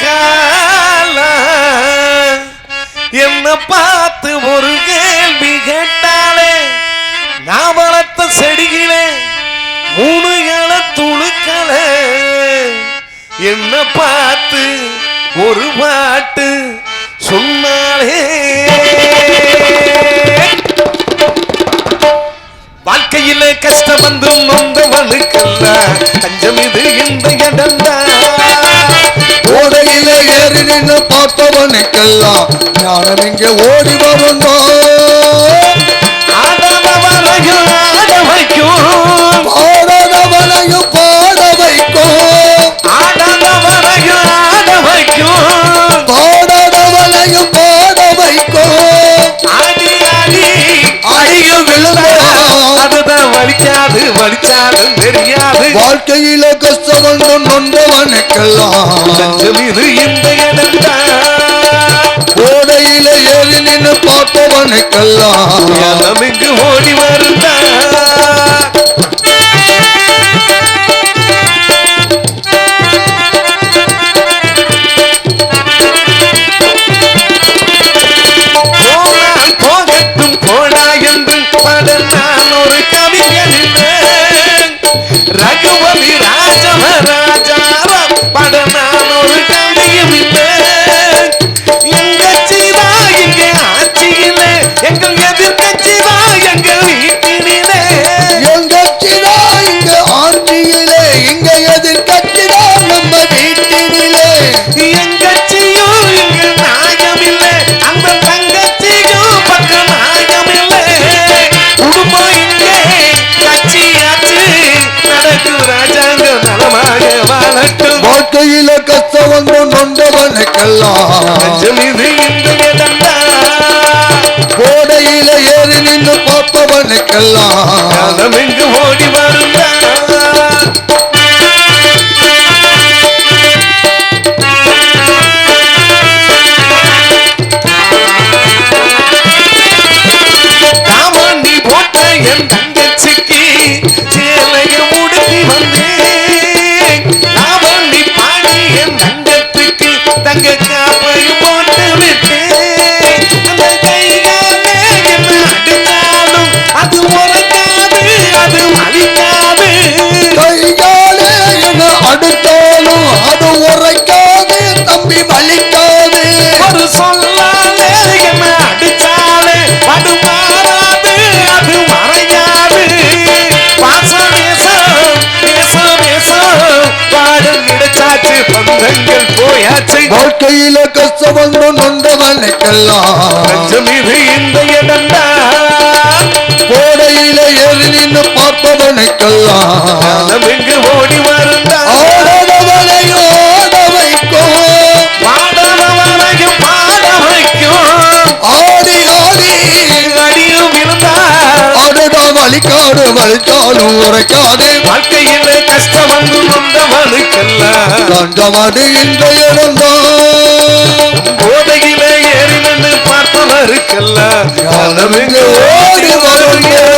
கால. என்ன பார்த்து ஒரு கேள்வி கேட்டாலே நான் வளர்த்த செடிகளே மூணு இல துளுக்களே என்ன பார்த்து ஒரு பாட்டு சொன்னாலே வாழ்க்கையில கஷ்டம் வந்து நொந்தவனுக்கல்ல தஞ்சம் இது இந்த இடம்தான் ஓடையில ஏறி நின்று பார்த்தவனுக்கெல்லாம் ஞானம் இங்கே ஓடி பாடவனையும் பாட வைக்கும். ஆட வைக்கும் வலிக்காது வலிச்சாலும் தெரியாது. வாழ்க்கையில கஷ்டம் நொந்தவனுக்கெல்லாம் தஞ்சம் இது இந்த ஓடையில ஏறி நின்று பார்த்தவனுக்கெல்லாம் இங்கு படம் கோடையில ஏறி நின்று பார்ப்பவனுக்கெல்லாம் ஓடி போட்ட என் பந்தங்கள் போயாச்சு. வாழ்க்கையில கஷ்டம் வந்து நொந்தவனுக்கெல்லாம் பஞ்சம் இது இந்த இடம்தான் கோடையில ஏறி நின்று பார்ப்பவனுக்கெல்லாம் காலம் வலிக்காடு வலித்தாலும் உரைக்காது. வாழ்க்கையில கஷ்டம் வந்து நொந்தவனுக்கெல்லாம் கண்டமது இந்த இடம்தான் போதையில ஏறி நின்று இங்கு ஓடி வருகிறோம்